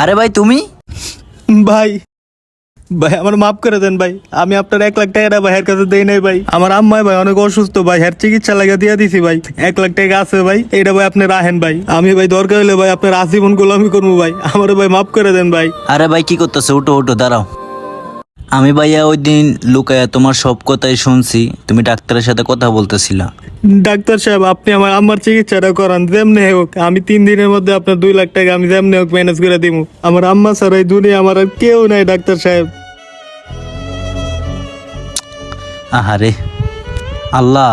আরে ভাই তুমি? ভাই ভাই আমার মাফ করে দেন ভাই। আমি আপনার এক লাখ টাকা ভাইয়ের কাছে দেই নাই ভাই। আমার আম্মাই ভাই অনেক অসুস্থ ভাই হ্যার চিকিৎসা লাগিয়ে দিয়ে দিছি ভাই। এক লাখ টাকা আছে ভাই এটা ভাই আপনি রাহেন ভাই। আমি ভাই দরকার হলে ভাই আপনার আজীবন গোলামি করব ভাই। আমার ভাই মাফ করে দেন ভাই। আরে ভাই কি করতেছে? উঠো উঠো দাঁড়াও। আমি ভাইয়া ওই দিন লুকায়া তোমার সব কথাই শুনছি তুমি ডাক্তারের সাথে কথা বলতেছিলা। ডাক্তার সাহেব আপনি আমার আম্মার চিকিৎসাটা করান যেমনি হোক আমি তিন দিনের মধ্যে আপনার দুই লাখ টাকা আমি যেমনি হোক ম্যানেজ করে দিব। আমার আম্মা স্যার এই দুনিয়া আমার আর কেউ নাই ডাক্তার সাহেব। আহারে আল্লাহ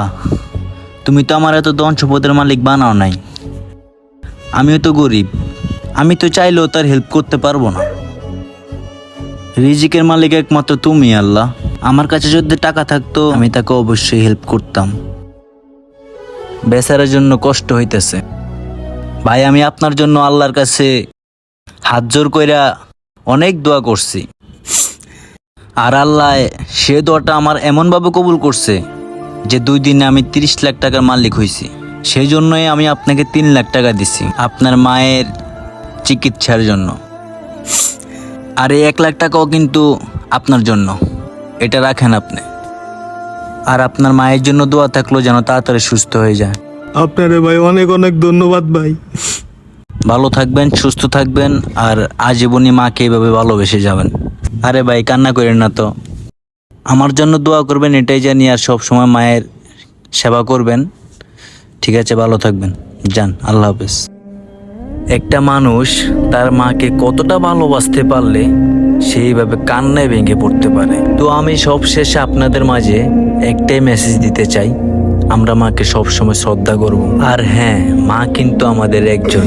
তুমি তো আমার এত ধন সম্পদের মালিক বানাও নাই। আমিও তো গরিব আমি তো চাইলেও তার হেল্প করতে পারব না। রিজিকের মালিক একমাত্র তুমি, আল্লাহ। আমার কাছে যদি টাকা থাকতো, আমি তাকে অবশ্যই হেল্প করতাম। বেচারার জন্য কষ্ট হইতেছে। ভাই, আমি আপনার জন্য আল্লাহর কাছে হাত জোর কইরা অনেক দোয়া করছি। আর আল্লাহ, সে দোয়াটা আমার এমনভাবে কবুল করছে যে দুই দিনে আমি তিরিশ লাখ টাকার মালিক হয়েছি সেই জন্যই আমি আপনাকে তিন লাখ টাকা দিছি, আপনার মায়ের চিকিৎসার জন্য। আর এই এক লাখ টাকাও কিন্তু আপনার জন্য। এটা রাখেন আপনি। আর আপনার মায়ের জন্য দোয়া থাকল যেন তাড়াতাড়ি সুস্থ হয়ে যায়। আপনারে ভাই অনেক অনেক ধন্যবাদ ভাই। ভালো থাকবেন সুস্থ থাকবেন আর আজীবনই মাকে এভাবে ভালোবেসে যাবেন। আরে ভাই কান্না করেন না তো। আমার জন্য দোয়া করবেন এটাই জানি আর সব সময় মায়ের সেবা করবেন। ঠিক আছে ভালো থাকবেন। যান আল্লাহ হাফেজ। একটা মানুষ তার মাকে কতটা ভালোবাসতে পারলে সেইভাবে কান্নায় ভেঙে পড়তে পারে। তো আমি সবশেষে আপনাদের মাঝে একটাই মেসেজ দিতে চাই। আমরা মাকে সবসময় শ্রদ্ধা করব। আর হ্যাঁ মা কিন্তু আমাদের একজন।